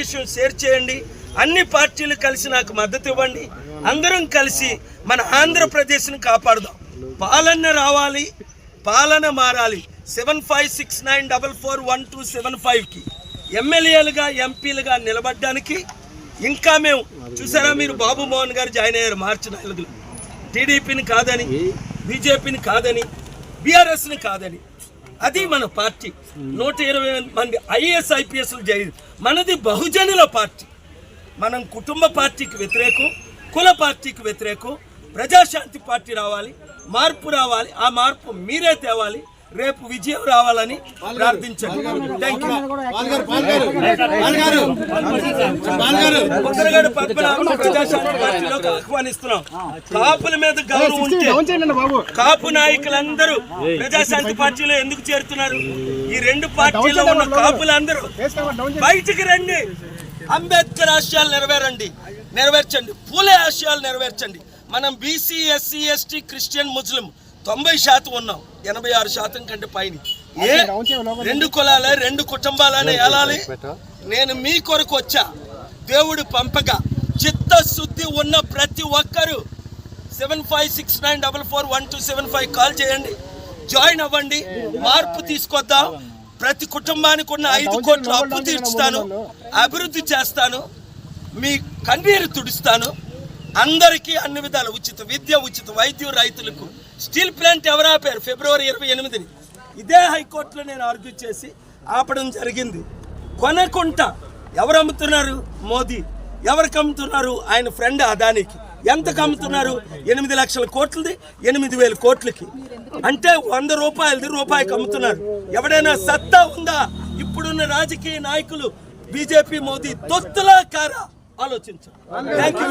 విషయం షేర్ చేయండి. అన్ని పార్టీలు కలిసి నాకు మద్దతు ఇవ్వండి. అందరం కలిసి మన ఆంధ్రప్రదేశ్ని కాపాడుదాం. పాలన రావాలి. పాలన మారాలి. Seven five six nine double four one two seven ఫైవ్కి ఎమ్మెల్యేలుగా ఎంపీలుగా నిలబడడానికి ఇంకా మేము చూసారా మీరు బాబు మోహన్ గారు జాయిన్ అయ్యారు మార్చి నాలుగులో. టీడీపీని కాదని బీజేపీని కాదని బీఆర్ఎస్ని కాదని. అది మన పార్టీ. నూట ఇరవై మంది ఐఏఎస్ ఐపీఎస్లు జై మనది బహుజనుల పార్టీ. మనం కుటుంబ పార్టీకి వ్యతిరేకం కుల పార్టీకి వ్యతిరేకం ప్రజాశాంతి పార్టీ రావాలి మార్పు రావాలి. ఆ మార్పు మీరే తేవాలి. రేపు విజయం రావాలని ప్రార్థించండి. థ్యాంక్ యూ పద్మనాభం ప్రజాశాంతి పార్టీలోకి ఆహ్వానిస్తున్నాం. కాపుల మీద గౌరవం ఉంటే కాపు నాయకులందరూ ప్రజాశాంతి పార్టీలో ఎందుకు చేరుతున్నారు? ఈ రెండు పార్టీలో ఉన్న కాపులందరూ బయటికి రండి. అంబేద్కర్ ఆశయాలు నెరవేరండి. నెరవేర్చండి. పూలే ఆశయాలు నెరవేర్చండి. మనం BC SC ST Christian Muslim తొంభై శాతం ఉన్నాం ఎనభై ఆరు శాతం కంటే పైన. ఏ? రెండు కులాలే రెండు కుటుంబాలనే ఏలాలి? నేను మీ కొరకు వచ్చా. దేవుడు పంపగా. చిత్తశుద్ధి ఉన్న ప్రతి ఒక్కరూ seven five six nine double four one two seven five call చేయండి. జాయిన్ అవ్వండి. మార్పు తీసుకొద్దాం. ప్రతి కుటుంబానికి ఉన్న ఐదు కోట్ల అప్పు తీర్చుతాను. అభివృద్ధి చేస్తాను. మీ కన్నీరు తుడుస్తాను. అందరికీ అన్ని విధాలు ఉచిత విద్య ఉచిత వైద్యం రైతులకు. స్టీల్ ప్లాంట్ ఎవరు ఆపారు? ఫిబ్రవరి ఇరవై ఎనిమిదిని. ఇదే హైకోర్టులో నేను ఆర్గ్యూ చేసి ఆపడం జరిగింది. కొనకుంట ఎవరు అమ్ముతున్నారు? మోదీ. ఎవరికి అమ్ముతున్నారు? ఆయన ఫ్రెండ్ అదానికి. ఎంతకు అమ్ముతున్నారు? ఎనిమిది లక్షల కోట్లది ఎనిమిది వేల కోట్లకి. అంటే వంద రూపాయలది రూపాయికి అమ్ముతున్నారు. ఎవడైనా సత్తా ఉందా? ఇప్పుడున్న రాజకీయ నాయకులు బీజేపీ మోదీ తొత్తులా కారా? ఆలోచించారు థ్యాంక్ యూ